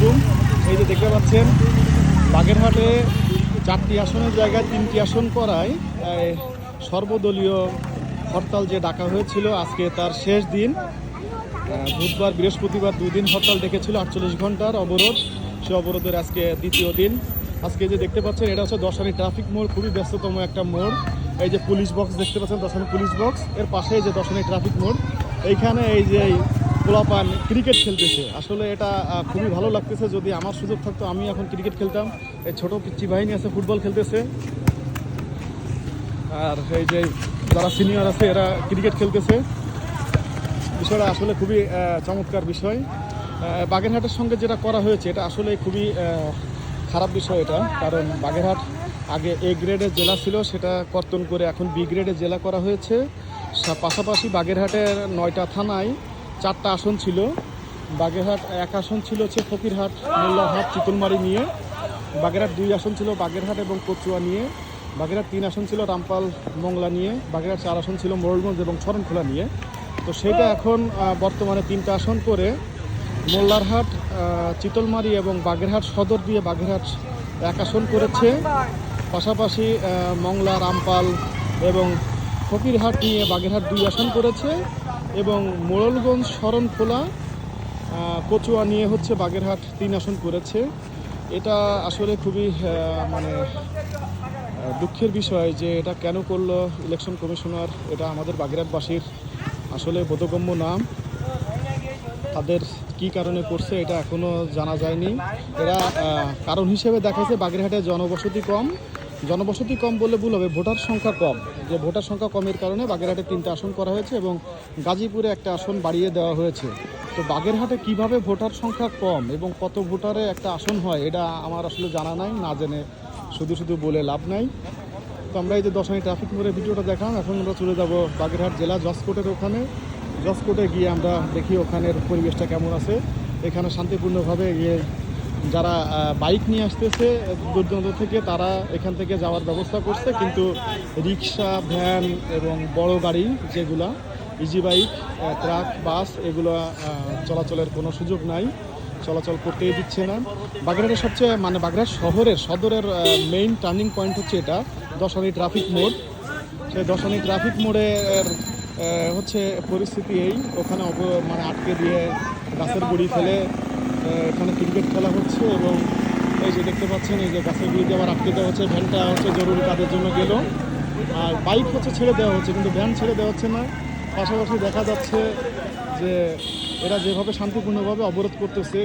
আলাইকুম এই যে দেখতে পাচ্ছেন, বাগেরহাটে চারটি আসনের জায়গায় তিনটি আসন করায় সর্বদলীয় হরতাল যে ডাকা হয়েছিল, আজকে তার শেষ দিন। বুধবার, বৃহস্পতিবার দুদিন হরতাল ডেকেছিল আটচল্লিশ ঘণ্টার অবরোধ। সে অবরোধের আজকে দ্বিতীয় দিন। আজকে যে দেখতে পাচ্ছেন, এটা হচ্ছে দশানি ট্রাফিক মোড়, খুবই ব্যস্ততম একটা মোড়। এই যে পুলিশ বক্স দেখতে পাচ্ছেন, দশানি পুলিশ বক্স। এর পাশে যে দশানি ট্রাফিক মোড়, এইখানে এই যে পোলাপান ক্রিকেট খেলতেছে। আসলে এটা খুবই ভালো লাগতেছে। যদি আমার সুযোগ থাকতো, আমি এখন ক্রিকেট খেলতাম। এই ছোটো পিচ্ছি বাহিনী আছে, ফুটবল খেলতেছে। আর এই যে যারা সিনিয়র আছে, এরা ক্রিকেট খেলতেছে। বিষয়টা আসলে খুবই চমৎকার বিষয়। বাগেরহাটের সঙ্গে যেটা করা হয়েছে, এটা আসলে খুবই খারাপ বিষয় এটা। কারণ বাগেরহাট আগে এ গ্রেডের জেলা ছিল, সেটা কর্তন করে এখন বি গ্রেডের জেলা করা হয়েছে। পাশাপাশি বাগেরহাটের নয়টা থানায় চারটা আসন ছিল। বাগেরহাট এক আসন ছিল হচ্ছে ফকিরহাট মোল্লাহাট চিতলমারি নিয়ে। বাগেরহাট দুই আসন ছিল বাগেরহাট এবং কচুয়া নিয়ে। বাগেরহাট তিন আসন ছিল রামপাল, মংলা নিয়ে। বাগেরহাট চার আসন ছিল মোড়লগঞ্জ এবং শরণখোলা নিয়ে। তো সেটা এখন বর্তমানে তিনটা আসন করে মোল্লারহাট চিতলমারি এবং বাগেরহাট সদর দিয়ে বাগেরহাট এক আসন করেছে। পাশাপাশি মংলা, রামপাল এবং ফকিরহাট নিয়ে বাগেরহাট দুই আসন করেছে। এবং মোড়লগঞ্জ শরণখোলা কচুয়া নিয়ে হচ্ছে বাগেরহাট তিন আসন করেছে। এটা আসলে খুবই মানে দুঃখের বিষয় যে এটা কেন করল ইলেকশন কমিশনার, এটা আমাদের বাগেরহাটবাসীর আসলে বোধগম্য নাম। তাদের কি কারণে করছে এটা এখনও জানা যায়নি। এরা কারণ হিসেবে দেখাচ্ছে বাগেরহাটে জনবসতি কম। জনবসতি কম বললে ভুল হবে। ভোটার সংখ্যা কম। যে ভোটার সংখ্যা কমের কারণে বাগেরহাটে তিনটা আসন করা হয়েছে এবং গাজীপুরে একটা আসন বাড়িয়ে দেওয়া হয়েছে। তো বাগেরহাটে কীভাবে ভোটার সংখ্যা কম এবং কত ভোটারে একটা আসন হয়, এটা আমার আসলে জানা নাই, না জেনে শুধু শুধু বলে লাভ নাই। তো আমরা এই যে দশমী ট্রাফিক মোড়ের ভিডিওটা দেখাম এখন আমরা চলে যাব বাগেরহাট জেলা জসকোটের ওখানে। জসকোটে গিয়ে আমরা দেখি ওখানের পরিবেশটা কেমন আছে। এখানে শান্তিপূর্ণভাবে গিয়ে যারা বাইক নিয়ে আসতেছে দূর থেকে, তারা এখান থেকে যাওয়ার ব্যবস্থা করছে। কিন্তু রিক্সা, ভ্যান এবং বড় গাড়ি যেগুলা ইজি বাইক ট্রাক বাস এগুলো চলাচলের কোনো সুযোগ নাই, চলাচল করতেই দিচ্ছে না। বাগেরহাটের সবচেয়ে মানে বাগেরহাট শহরের, সদরের মেইন টার্নিং পয়েন্ট হচ্ছে এটা, দশানি ট্রাফিক মোড়। সেই দশানি ট্রাফিক মোড়ের হচ্ছে পরিস্থিতি এই। ওখানে মানে আটকে দিয়ে গাছের গুড়ি ফেলে এখানে ক্রিকেট খেলা হচ্ছে এবং এই যে দেখতে পাচ্ছেন, এই যে গাছের গুলিতে আবার আটকে দেওয়া হচ্ছে, ভ্যানটা হচ্ছে জরুরি কাজের জন্য গেল। আর বাইক হচ্ছে ছেড়ে দেওয়া হচ্ছে, কিন্তু ভ্যান ছেড়ে দেওয়া হচ্ছে না। পাশাপাশি দেখা যাচ্ছে যে এরা যেভাবে শান্তিপূর্ণভাবে অবরোধ করতেছে